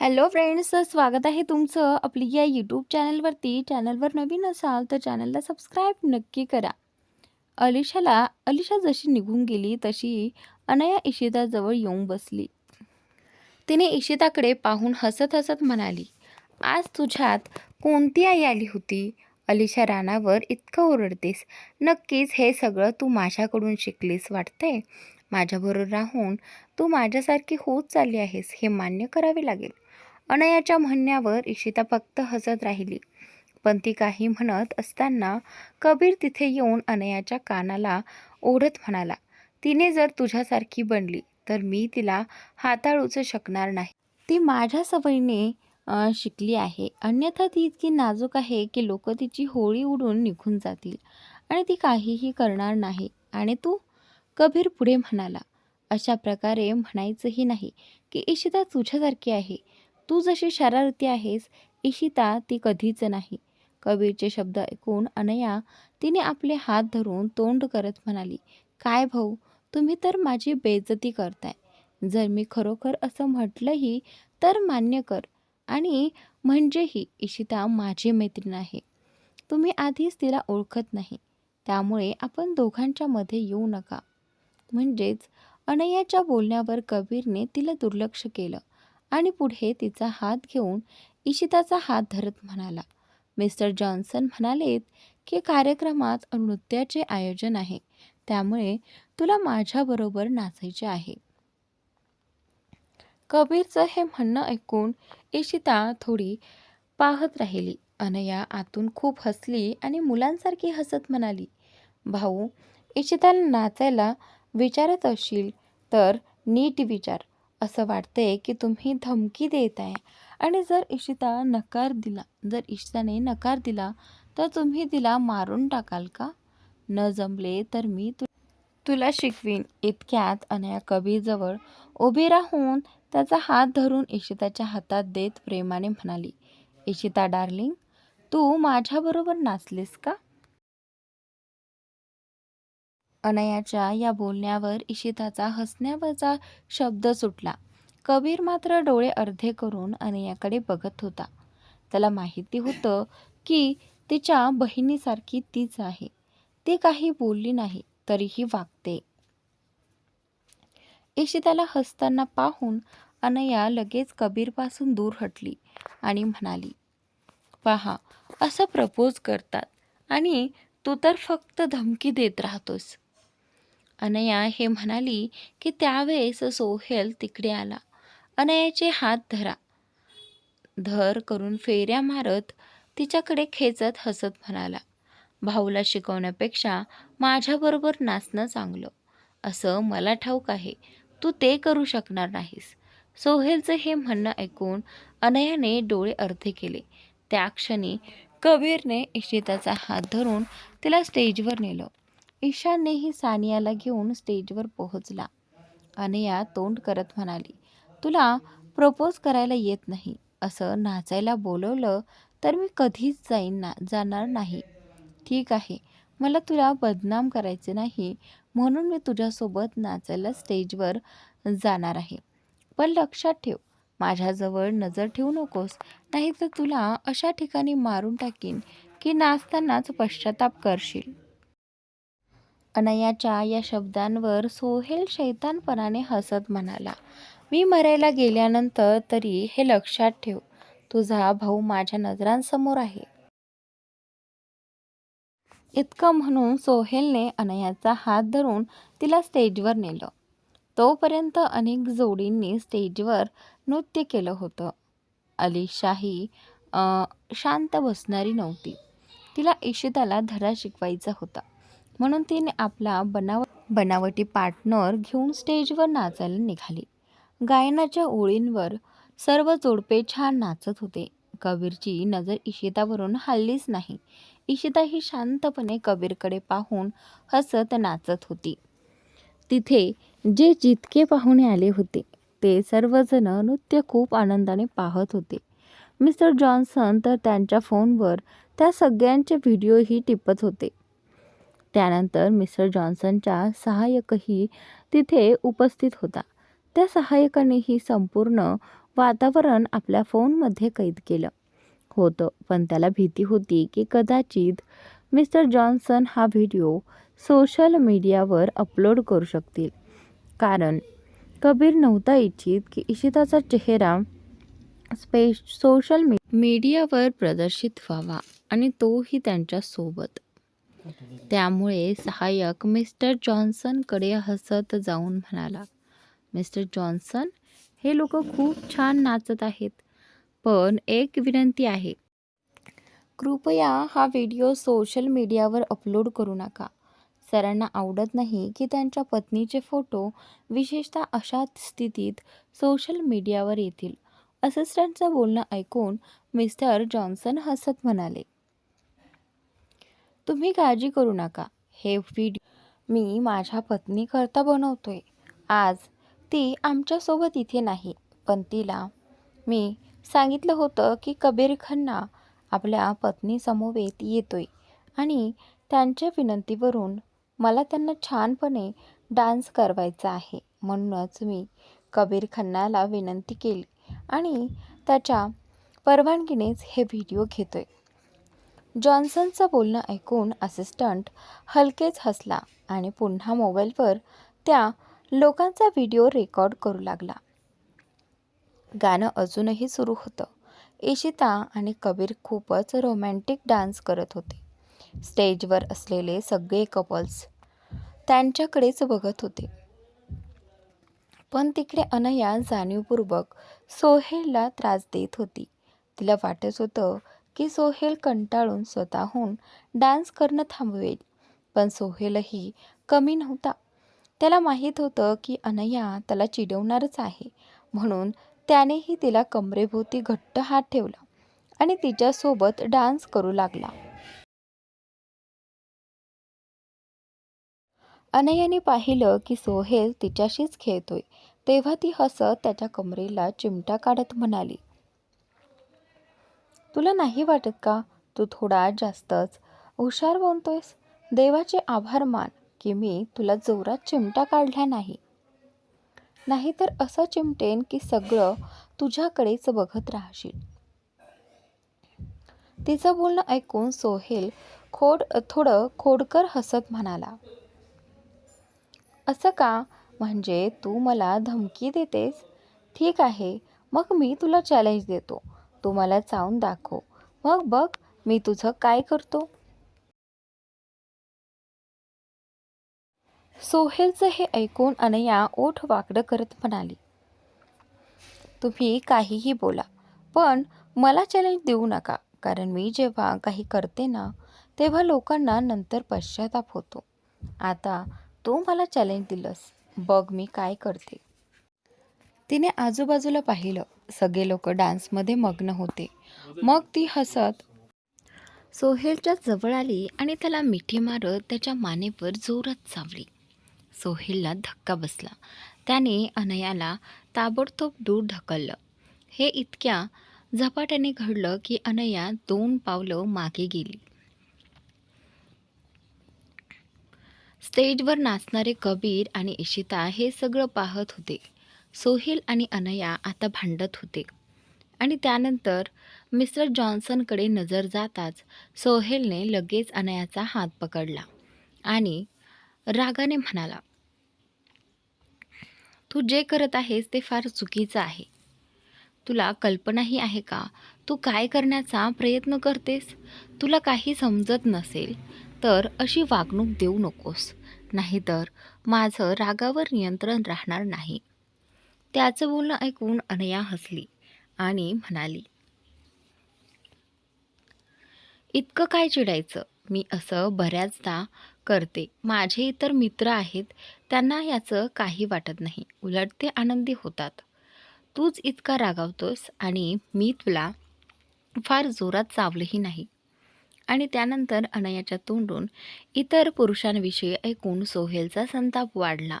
Hello friends स्वागत आहे तुमचं आपली या यूट्यूब चॅनलवरती चॅनलवर नवीन असाल तर चॅनलला सबस्क्राईब नक्की करा. अलिशाला अलिशा जशी निघून गेली तशी अनया इशिताजवळ येऊन बसली. तिने इशिताकडे पाहून हसत हसत म्हणाली आज तुझ्यात कोणती आई आली होती? अलिशा रानावर इतकं ओरडतेस. नक्कीच हे सगळं तू माझ्याकडून शिकलीस वाटतंय? माझ्याबरोबर राहून तू माझ्यासारखी होत चालली आहेस हे मान्य करावे लागेल. अनयाच्या म्हणण्यावर इशिता फक्त हसत राहिली. पण ती काही म्हणत असताना कबीर तिथे येऊन अनयाच्या कानाला ओढत म्हणाला तिने जर तुझ्यासारखी बनली तर मी तिला हाताळूच शकणार नाही. ती माझ्या सवयीने शिकली आहे. अन्यथा ती इतकी नाजूक आहे की लोक तिची होळी उडून निघून जातील. आणि ती काहीही करणार नाही. आणि तू? कबीर पुढे म्हणाला. अशा प्रकारे म्हणायचंही नाही की इशिता तुझ्यासारखी आहे. तू जशी शरारती आहेस इशिता ती कधीच नाही. कबीरचे शब्द ऐकून अनया तिने आपले हात धरून तोंड करत म्हणाली काय भाऊ तुम्ही तर माझी बेइज्जती करताय. जर मी खरोखर असं म्हटलंही तर मान्य कर. आणि म्हणजेही इशिता माझी मैत्रीण आहे. तुम्ही आधीच तिला ओळखत नाही. त्यामुळे आपण दोघांच्या मध्ये येऊ नका. म्हणजेच अनयाच्या बोलण्यावर कबीरने तिला दुर्लक्ष केलं. आणि पुढे तिचा हात घेऊन इशिताचा हात धरत म्हणाला. मिस्टर जॉन्सन म्हणालेत की कार्यक्रमात नृत्याचे आयोजन आहे. त्यामुळे तुला माझ्याबरोबर नाचायचे आहे. कबीरचं हे म्हणणं ऐकून इशिता थोडी पाहत राहिली. अनया आतून खूप हसली आणि मुलांसारखी हसत म्हणाली भाऊ इशिताला नाचायला विचारत असशील तर नीट विचार. असं वाटतंय की तुम्ही धमकी देत आहे. आणि जर इशिता नकार दिला जर इशिताने नकार दिला तर तुम्ही तिला मारून टाकाल का? न जमले तर मी तु तुला शिकवीन. इतक्यात अनया कबीरजवळ उभी राहून त्याचा हात धरून इशिताच्या हातात देत प्रेमाने म्हणाली इशिता डार्लिंग तू माझ्याबरोबर नाचलीस का? अनयाच्या या बोलण्यावर इशिताचा हसण्यावरचा शब्द सुटला. कबीर मात्र डोळे अर्धे करून अनयाकडे बघत होता. त्याला माहिती होतं की तिच्या बहिणीसारखी तीच आहे. ती काही बोलली नाही तरीही वागते. इशिताला हसताना पाहून अनया लगेच कबीरपासून दूर हटली आणि म्हणाली पहा असं प्रपोज करतात आणि तू तर फक्त धमकी देत राहतोस. अनया हे म्हणाली की त्यावेळेस सोहेल तिकडे आला. अनयाचे हात धरा. धर करून फेऱ्या मारत तिच्याकडे खेचत हसत म्हणाला. भाऊला शिकवण्यापेक्षा माझ्याबरोबर नाचणं चांगलं. असं मला ठाऊक आहे. तू ते करू शकणार नाहीस. सोहेलचं हे म्हणणं ऐकून अनयाने डोळे अर्धे केले. त्या क्षणी कबीरने इशिताचा हात धरून तिला स्टेजवर नेलं. ईशाननेही सानियाला घेऊन स्टेजवर पोहोचला. अनया तोंड करत म्हणाली तुला प्रपोज करायला येत नाही. असं नाचायला बोलवलं तर मी कधीच जाईन ना जाणार नाही. ठीक आहे मला तुला बदनाम करायचे नाही म्हणून मी तुझ्यासोबत नाचायला स्टेजवर जाणार आहे. पण लक्षात ठेव माझ्याजवळ नजर ठेवू नकोस नाही तर तुला अशा ठिकाणी मारून टाकीन की नाचतानाच पश्चाताप करशील. अनयाच्या या शब्दांवर सोहेल शैतानपणाने हसत म्हणाला मी मरायला गेल्यानंतर तरी हे लक्षात ठेव तुझा भाऊ माझ्या नजरांसमोर आहे. इतकं म्हणून सोहेलने अनयाचा हात धरून तिला स्टेजवर नेलं. तोपर्यंत अनेक जोडींनी स्टेजवर नृत्य केलं होतं. अलिशाही शांत बसणारी नव्हती. तिला इशिताला धडा शिकवायचा होता. म्हणून तिने आपला बनाव बनावटी पार्टनर घेऊन स्टेजवर नाचायला निघाली. गायनाच्या ओळींवर सर्व जोडपे छान नाचत होते. कबीरची नजर इशितावरून हल्लीच नाही. इशिता ही शांतपणे कबीरकडे पाहून हसत नाचत होती. तिथे जे जितके पाहुणे आले होते ते सर्वजण नृत्य खूप आनंदाने पाहत होते. मिस्टर जॉन्सन तर त्यांच्या फोनवर त्या सगळ्यांचे व्हिडिओही टिपत होते. त्यानंतर मिस्टर जॉन्सनचा सहाय्यकही तिथे उपस्थित होता. त्या सहाय्यकानेही संपूर्ण वातावरण आपल्या फोनमध्ये कैद केलं. होतं पण त्याला भीती होती की कदाचित मिस्टर जॉन्सन हा व्हिडिओ सोशल मीडियावर अपलोड करू शकतील. कारण कबीर नव्हता इच्छित की इशिताचा चेहरा स्पेश सोशल मी मीडियावर प्रदर्शित व्हावा आणि तोही त्यांच्यासोबत. त्यामुळे सहाय्यक मिस्टर जॉन्सनकडे हसत जाऊन म्हणाला मिस्टर जॉन्सन हे लोक खूप छान नाचत आहेत पण एक विनंती आहे. कृपया हा व्हिडिओ सोशल मीडियावर अपलोड करू नका. सरांना आवडत नाही की त्यांच्या पत्नीचे फोटो विशेषतः अशा स्थितीत सोशल मीडियावर येतील. असिस्टंटचं बोलणं ऐकून मिस्टर जॉन्सन हसत म्हणाले. तुम्ही काळजी करू नका. हे व्हिडिओ मी माझ्या पत्नीकरता बनवतोय. आज ती आमच्यासोबत इथे नाही पण तिला मी सांगितलं होतं की कबीर खन्ना आपल्या पत्नीसमवेत येतोय आणि त्यांच्या विनंतीवरून मला त्यांना छानपणे डान्स करवायचा आहे म्हणूनच मी कबीर खन्नाला विनंती केली आणि त्याच्या परवानगीनेच हे व्हिडिओ घेतोय. जॉन्सनचं बोलणं ऐकून असिस्टंट हलकेच हसला आणि पुन्हा मोबाईलवर त्या लोकांचा व्हिडिओ रेकॉर्ड करू लागला. गाणं अजूनही सुरू होतं. इशिता आणि कबीर खूपच रोमॅन्टिक डान्स करत होते. स्टेजवर असलेले सगळे कपल्स त्यांच्याकडेच बघत होते. पण तिकडे अनया जाणीवपूर्वक सोहेलला त्रास देत होती. तिला वाटत होतं की सोहेल कंटाळून स्वतःहून डान्स करणं थांबवेल. पण सोहेलही कमी नव्हता. त्याला माहीत होतं की अनया त्याला चिडवणारच आहे. म्हणून त्यानेही तिला कमरेभोवती घट्ट हात ठेवला आणि तिच्यासोबत डान्स करू लागला. अनयाने पाहिलं की सोहेल तिच्याशीच खेळतोय. तेव्हा ती हसत त्याच्या कमरेला चिमटा काढत म्हणाली तुला नाही वाटत का? तू थोडा जास्तच हुशार बनतोयस. देवाचे आभार मान की मी तुला जोरात चिमटा काढला नाही. नाहीतर असं चिमटेन की सगळं तुझ्याकडेच बघत राहशील. तिचं बोलणं ऐकून सोहेल खोड थोडं खोडकर हसत म्हणाला. असं का? म्हणजे तू मला धमकी देतेस? ठीक आहे मग मी तुला चॅलेंज देतो. तू मला चावून दाखव. मग बघ मी तुझं काय करतो. सोहेलचं हे ऐकून अनया ओठ वाकडं करत म्हणाली. तुम्ही काहीही बोला पण मला चॅलेंज देऊ नका कारण मी जेव्हा काही करते ना तेव्हा लोकांना नंतर पश्चाताप होतो. आता तू मला चॅलेंज दिलंस बघ मी काय करते. तिने आजूबाजूला पाहिलं. सगळे लोक डान्समध्ये मग्न होते. मग ती हसत सोहेलच्या जवळ आली आणि त्याला मिठी मारत त्याच्या मानेवर जोरात चावली. सोहेलला धक्का बसला. त्याने अनयाला ताबडतोब दूर ढकललं. हे इतक्या झपाट्याने घडलं की अनया दोन पावलं मागे गेली. स्टेजवर नाचणारे कबीर आणि इशिता हे सगळं पाहत होते. सोहेल आणि अनया आता भांडत होते. आणि त्यानंतर मिस्टर जॉन्सनकडे नजर जाताच सोहेलने लगेच अनयाचा हात पकडला आणि रागाने म्हणाला तू जे करत आहेस ते फार चुकीचं आहे. तुला कल्पनाही आहे का? तू काय करण्याचा प्रयत्न करतेस? तुला काही समजत नसेल तर अशी वागणूक देऊ नकोस. नाहीतर माझं रागावर नियंत्रण राहणार नाही. त्याचं बोलणं ऐकून अनया हसली आणि म्हणाली इतकं काय चिडायचं? मी असं बऱ्याचदा करते. माझे इतर मित्र आहेत त्यांना याचं काही वाटत नाही. उलट ते आनंदी होतात. तूच इतका रागावतोस आणि मी तुला फार जोरात चावलंही नाही. आणि त्यानंतर अनयाच्या तोंडून इतर पुरुषांविषयी ऐकून सोहेलचा संताप वाढला.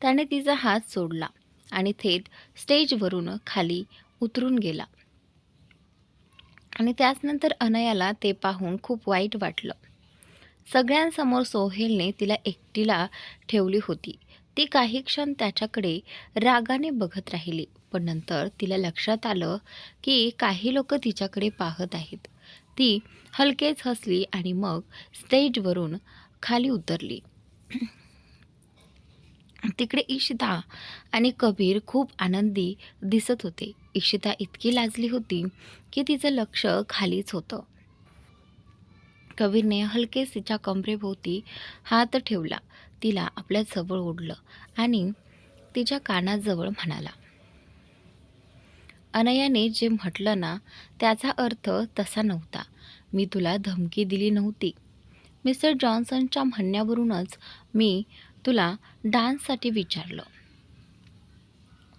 त्याने तिचा हात सोडला. आणि थेट स्टेजवरून खाली उतरून गेला. आणि त्याचनंतर अनयाला ते पाहून खूप वाईट वाटलं. सगळ्यांसमोर सोहेलने तिला एकटीला ठेवली होती. ती काही क्षण त्याच्याकडे रागाने बघत राहिली पण नंतर तिला लक्षात आलं की काही लोक तिच्याकडे पाहत आहेत. ती हलकेच हसली आणि मग स्टेजवरून खाली उतरली. तिकडे इशिता आणि कबीर खूप आनंदी दिसत होते. इशिता इतकी लाजली होती की तिचं लक्ष खालीच होतं. कबीरने हलकेच तिच्या कमरेभोवती हात ठेवला. तिला आपल्या जवळ ओढलं आणि तिच्या कानाजवळ म्हणाला अनयाने जे म्हटलं ना त्याचा अर्थ तसा नव्हता. मी तुला धमकी दिली नव्हती. मिस्टर जॉन्सनच्या म्हणण्यावरूनच मी तुला डान्ससाठी विचारलं.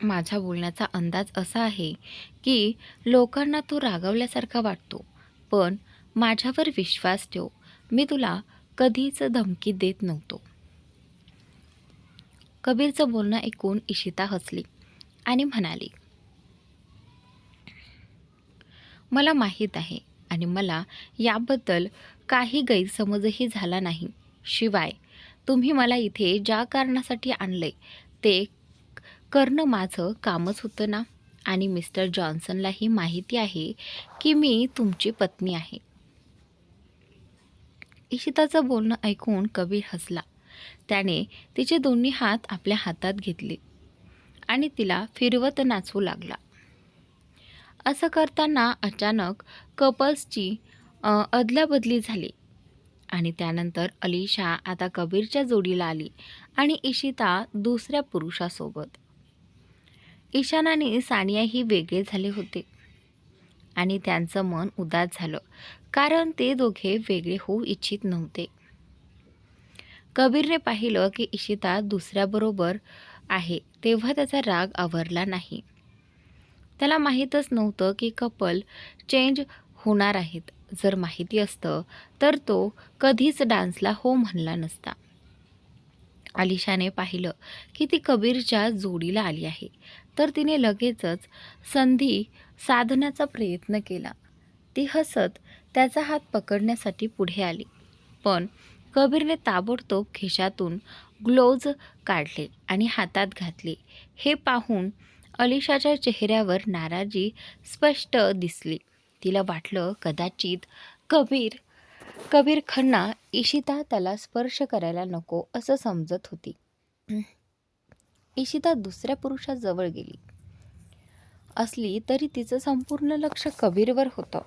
माझ्या बोलण्याचा अंदाज असा आहे की लोकांना तो रागवल्यासारखा वाटतो पण माझ्यावर विश्वास ठेव मी तुला कधीच धमकी देत नव्हतो. कबीरचं बोलणं ऐकून इशिता हसली आणि म्हणाली मला माहीत आहे आणि मला याबद्दल काही गैरसमजही झाला नाही. शिवाय तुम्ही मला इथे ज्या कारणासाठी आणले ते करणं माझं कामच होतं ना? आणि मिस्टर जॉन्सनलाही माहिती आहे की मी तुमची पत्नी आहे. इशिताचं बोलणं ऐकून कबीर हसला. त्याने तिचे दोन्ही हात आपल्या हातात घेतले आणि तिला फिरवत नाचवू लागला. असं करताना अचानक कपल्सची अदलाबदली झाली. आणि त्यानंतर अलिशा आता कबीरच्या जोडीला आली आणि इशिता दुसऱ्या पुरुषासोबत. ईशान आणि सानियाही वेगळे झाले होते आणि त्यांचं मन उदास झालं कारण ते दोघे वेगळे होऊ इच्छित नव्हते. कबीरने पाहिलं की इशिता दुसऱ्याबरोबर आहे तेव्हा त्याचा राग आवरला नाही. त्याला माहीतच नव्हतं की कपल चेंज होणार आहेत. जर माहिती असतं तर तो कधीच डान्सला हो म्हणला नसता. आलिशाने पाहिलं की ती कबीरच्या जोडीला आली आहे. तर तिने लगेचच संधी साधण्याचा प्रयत्न केला. ती हसत त्याचा हात पकडण्यासाठी पुढे आली. पण कबीरने ताबडतोब खिशातून ग्लोव्ज काढले आणि हातात घातले. हे पाहून अलिशाच्या चेहऱ्यावर नाराजी स्पष्ट दिसली. तिला वाटलं कदाचित कबीर कबीर खन्ना इशिता त्याला स्पर्श करायला नको असं समजत होती. इशिता दुसऱ्या पुरुषाजवळ गेली. असली तरी तिचं संपूर्ण लक्ष कबीरवर होतं.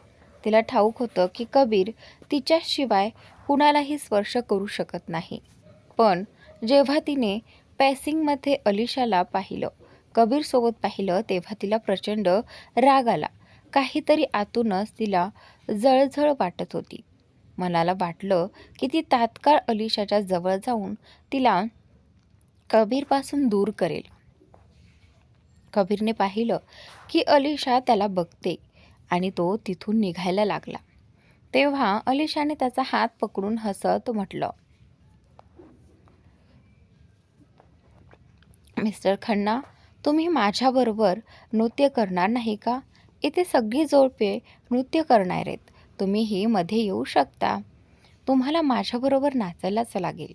तिला ठाऊक होतं की कबीर तिच्याशिवाय कुणालाही स्पर्श करू शकत नाही. पण जेव्हा तिने पॅसिंगमध्ये अलिशाला पाहिलं कबीरसोबत पाहिलं तेव्हा तिला प्रचंड राग आला. काहीतरी आतूनच तिला जळजळ वाटत होती. मनाला वाटलं की ती तात्काळ अलिशाच्या जवळ जाऊन तिला कबीरपासून दूर करेल. कबीरने पाहिलं की अलिशा त्याला बघते आणि तो तिथून निघायला लागला. तेव्हा अलिशाने त्याचा हात पकडून हसत म्हटलं मिस्टर खन्ना तुम्ही माझ्याबरोबर नृत्य करणार नाही का? इथे सगळी जोडपे नृत्य करणार आहेत. तुम्हीही मध्ये येऊ शकता. तुम्हाला माझ्याबरोबर नाचायलाच लागेल.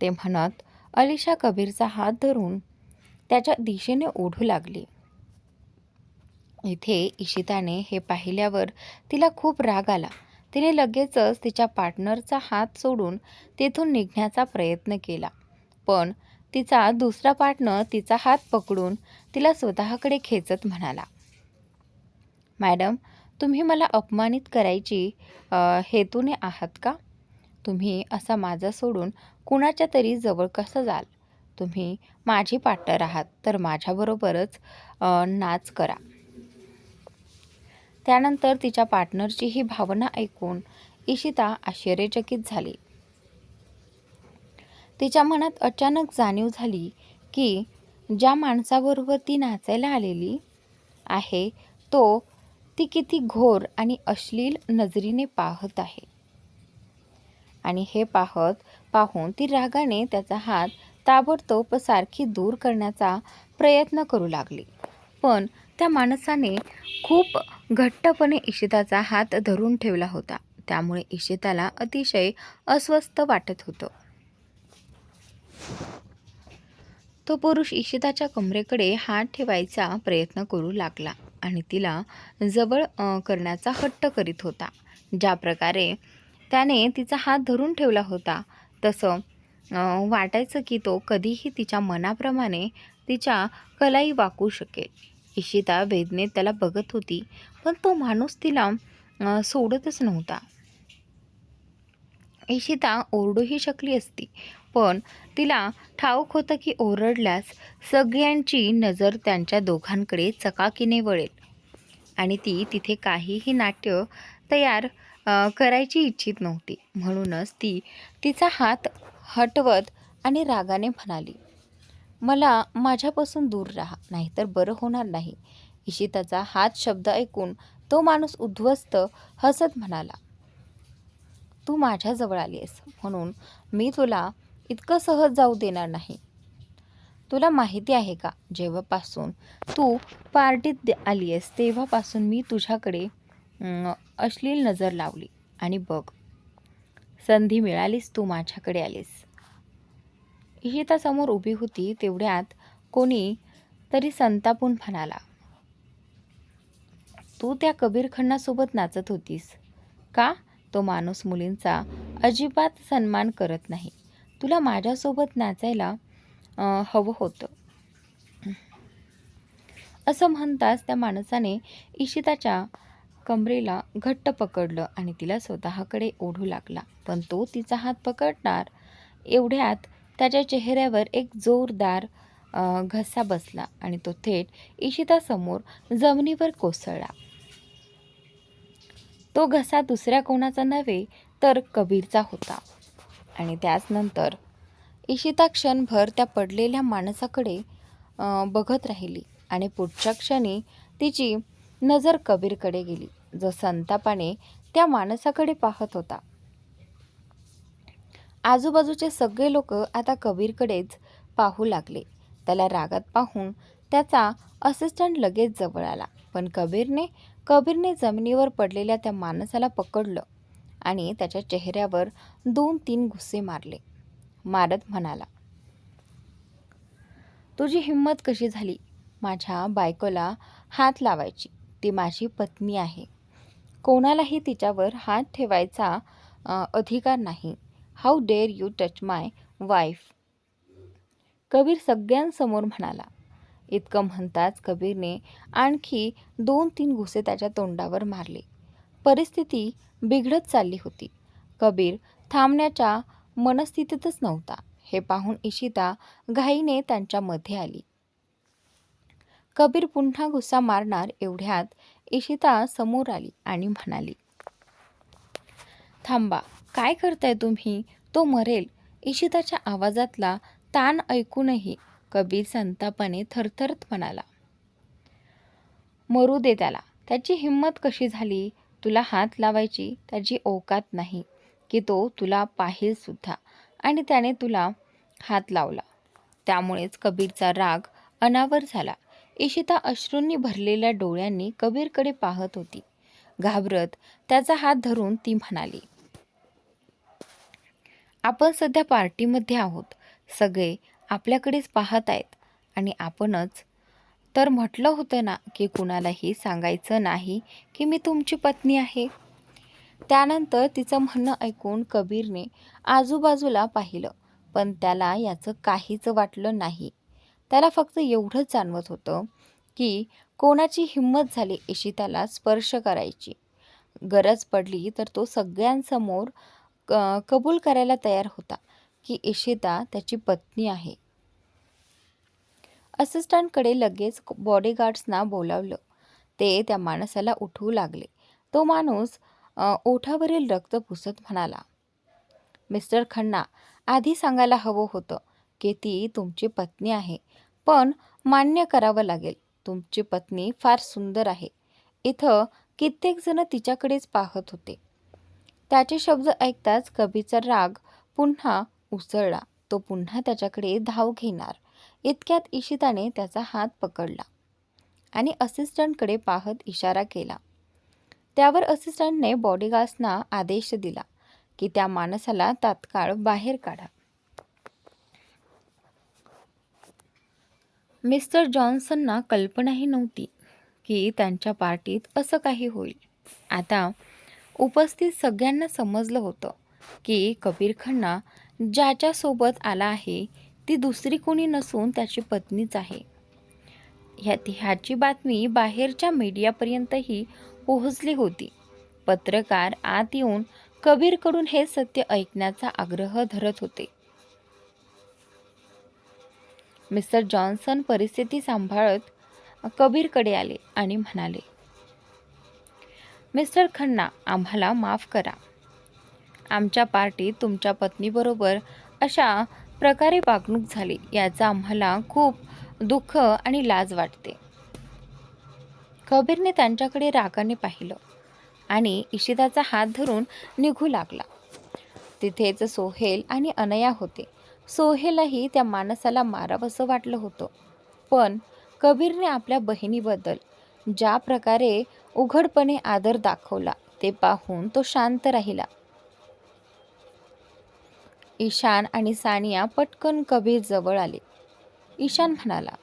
ते म्हणत अलिशा कबीरचा हात धरून त्याच्या दिशेने ओढू लागली. इथे इशिताने हे पाहिल्यावर तिला खूप राग आला. तिने लगेचच तिच्या पार्टनरचा हात सोडून तेथून निघण्याचा प्रयत्न केला. पण तिचा दुसरा पार्टनर तिचा हात पकडून तिला स्वतःकडे खेचत म्हणाला मॅडम तुम्ही मला अपमानित करायची हेतूने आहात का? तुम्ही असा माझा सोडून कुणाच्या तरी जवळ कसं जाल? तुम्ही माझी पार्टनर आहात तर माझ्याबरोबरच नाच करा. त्यानंतर तिच्या पार्टनरची ही भावना ऐकून इशिता आश्चर्यचकित झाली. तिच्या मनात अचानक जाणीव झाली की ज्या माणसाबरोबर ती नाचायला आलेली आहे तो ती किती घोर आणि अश्लील नजरीने पाहत आहे. आणि हे पाहत पाहून ती रागाने त्याचा हात ताबडतोब सारखी दूर करण्याचा प्रयत्न करू लागली. पण त्या माणसाने खूप घट्टपणे इशिताचा हात धरून ठेवला होता. त्यामुळे इशिताला अतिशय अस्वस्थ वाटत होतं. तो पुरुष इशिताच्या कमरेकडे हात ठेवायचा प्रयत्न करू लागला. आणि तिला जवळ करण्याचा हट्ट करीत होता. ज्या प्रकारे त्याने तिचा हात धरून ठेवला होता तसं वाटायचं की तो कधीही तिच्या मनाप्रमाणे तिच्या कलाई वाकू शकेल. इशिता वेदनेत त्याला बघत होती पण तो माणूस तिला सोडतच नव्हता. इशिता ओरडूही शकली असती. पण तिला ठाऊक होतं की ओरडल्यास सगळ्यांची नजर त्यांच्या दोघांकडे चकाकीने वळेल. आणि ती तिथे काहीही नाट्य तयार करायची इच्छित नव्हती. म्हणूनच ती तिचा हात हटवत आणि रागाने म्हणाली मला माझ्यापासून दूर राहा नाहीतर बरं होणार नाही. इशिताचा हात शब्द ऐकून तो माणूस उद्ध्वस्त हसत म्हणाला तू माझ्याजवळ आली आहेस म्हणून मी तुला इतकं सहज जाऊ देणार नाही. तुला माहिती आहे का जेव्हापासून तू पार्टीत आली आहेस तेव्हापासून मी तुझ्याकडे अश्लील नजर लावली. आणि बघ संधी मिळालीस तू माझ्याकडे आलीस. इशिता समोर उभी होती तेवढ्यात कोणी तरी संतापून म्हणाला तू त्या कबीर खन्नासोबत नाचत होतीस. का? तो माणूस मुलींचा अजिबात सन्मान करत नाही. तुला माझ्यासोबत नाचायला हवं होतं. असं म्हणताच त्या माणसाने इशिताच्या कमरेला घट्ट पकडलं आणि तिला स्वतःकडे ओढू लागला. पण तो तिचा हात पकडणार एवढ्यात त्याच्या चेहऱ्यावर एक जोरदार घसा बसला आणि तो थेट इशितासमोर जमिनीवर कोसळला. तो घसा दुसऱ्या कोणाचा नव्हे तर कबीरचा होता. आणि त्याचनंतर इशिता क्षणभर त्या पडलेल्या माणसाकडे बघत राहिली आणि पुढच्या क्षणी तिची नजर कबीरकडे गेली जो संतापाने त्या माणसाकडे पाहत होता. आजूबाजूचे सगळे लोक आता कबीरकडेच पाहू लागले. त्याला रागात पाहून त्याचा असिस्टंट लगेच जवळ आला पण कबीरने कबीरने जमिनीवर पडलेल्या त्या माणसाला पकडलं आणि त्याच्या चेहऱ्यावर दोन तीन गुस्से मारले. मारत म्हणाला तुझी हिंमत कशी झाली? माझ्या बायकोला हात लावायची. ती माझी पत्नी आहे. कोणालाही तिच्यावर हात ठेवायचा अधिकार नाही. How dare you touch my wife Kabir सगळ्यांसमोर म्हणाला इतकं म्हणताच कबीरने आणखी दोन तीन घुसे त्याच्या तोंडावर मारले. परिस्थिती बिघडत चालली होती. कबीर थांबण्याच्या मनस्थितीतच नव्हता. हे पाहून इशिता घाईने त्यांच्यामध्ये आली. कबीर पुन्हा गुस्सा मारणार एवढ्यात इशिता समोर आली आणि म्हणाली थांबा काय करताय तुम्ही? तो मरेल. इशिताच्या आवाजातला ताण ऐकूनही कबीर संतापाने थरथरत म्हणाला. मरू दे त्याला. त्याची हिंमत कशी झाली? तुला हात लावायची त्याची औकात नाही की तो तुला पाहिल सुद्धा. आणि त्याने तुला हात लावला. त्यामुळेच कबीरचा राग अनावर झाला. इशिता अश्रूंनी भरलेल्या डोळ्यांनी कबीरकडे पाहत होती. घाबरत त्याचा हात धरून ती म्हणाली आपण सध्या पार्टीमध्ये आहोत. सगळे आपल्याकडेच पाहत आहेत आणि आपणच. तर म्हटलं होतं ना की कुणालाही सांगायचं नाही की मी तुमची पत्नी आहे. त्यानंतर तिचं म्हणणं ऐकून कबीरने आजूबाजूला पाहिलं पण त्याला याचं काहीच वाटलं नाही. त्याला फक्त एवढंच जाणवत होतं की कोणाची हिंमत झाली इशिताला स्पर्श करायची. गरज पडली तर तो सगळ्यांसमोर क- कबूल करायला तयार होता. की इशिता त्याची पत्नी आहे. असिस्टंटकडे लगेच बॉडीगार्ड्सना बोलावलं. ते त्या माणसाला उठवू लागले. तो माणूस ओठावरील रक्त पुसत म्हणाला मिस्टर खन्ना आधी सांगायला हवं होतं की ती तुमची पत्नी आहे पण मान्य करावं लागेल. तुमची पत्नी फार सुंदर आहे. इथं कित्येकजणं तिच्याकडेच पाहत होते. त्याचे शब्द ऐकताच कबीचा राग पुन्हा उसळला. तो पुन्हा त्याच्याकडे धाव घेणार. इतक्यात इशिताने त्याचा हात पकडला आणि असिस्टंटकडे पाहत इशारा केला. त्यावर असिस्टंटने बॉडीगार्ड्सना आदेश दिला की त्या माणसाला तात्काळ बाहेर काढा. मिस्टर जॉन्सनना कल्पनाही नव्हती की त्यांच्या पार्टीत असं काही होईल. आता उपस्थित सगळ्यांना समजलं होतं की कबीर खन्ना ज्याच्यासोबत आला आहे ती दुसरी कोणी नसून त्याची पत्नीच आहे. ह्या ह्याची बातमी बाहेरच्या मीडियापर्यंतही पोहोचली होती. पत्रकार आत येऊन कबीरकडून हे सत्य ऐकण्याचा आग्रह धरत होते. मिस्टर जॉन्सन परिस्थिती सांभाळत कबीरकडे आले आणि म्हणाले मिस्टर खन्ना आम्हाला माफ करा. आमच्या पार्टीत तुमच्या पत्नीबरोबर अशा प्रकारे वागणूक झाली याचा आम्हाला खूप दुःख आणि लाज वाटते. कबीरने त्यांच्याकडे रागाने पाहिलं आणि इशिताचा हात धरून निघू लागला. तिथेच सोहेल आणि अनया होते. सोहेलही त्या माणसाला मारावंसं वाटलं होतं. पण कबीरने आपल्या बहिणीबद्दल ज्या प्रकारे उघडपणे आदर दाखवला ते पाहून तो शांत राहिला. ईशान आणि सानिया पटकन कबीर जवळ आले. ईशान म्हणाला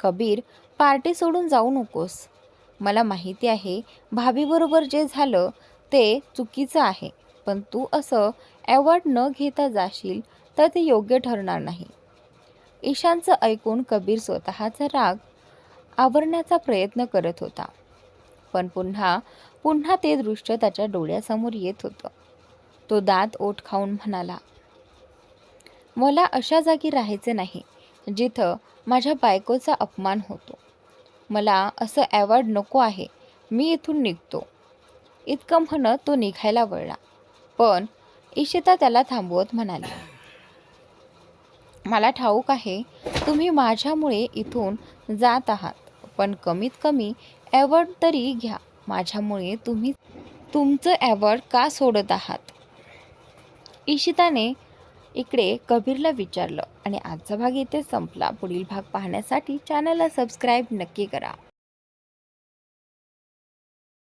कबीर पार्टी सोडून जाऊ नकोस. मला माहिती आहे भाभीबरोबर जे झालं ते चुकीचं आहे पण तू असं अवॉर्ड न घेता जाशील तर ते योग्य ठरणार नाही. ईशानचं ऐकून कबीर स्वतःचा राग आवरण्याचा प्रयत्न करत होता. पण पुन्हा पुन्हा ते दृश्य त्याच्या डोळ्यासमोर येत होतं. तो दात ओठ खाऊन म्हणाला मला अशा जागी राहायचे नाही जिथं माझ्या बायकोचा अपमान होतो. मला असं अवॉर्ड नको आहे मी इथून निघतो. इतकं म्हणत तो निघायला वळला. पण इशिता त्याला थांबवत म्हणाली मला ठाऊक आहे तुम्ही माझ्यामुळे इथून जात आहात पण कमीत कमी अवॉर्ड तरी घ्या. माझ्यामुळे तुम्ही तुमचं अवॉर्ड का सोडत आहात? इशिताने इकडे कबीरला विचारलं आणि आजचा भाग इथे संपला. पुढील भाग पाहण्यासाठी चॅनलला सबस्क्राईब नक्की करा.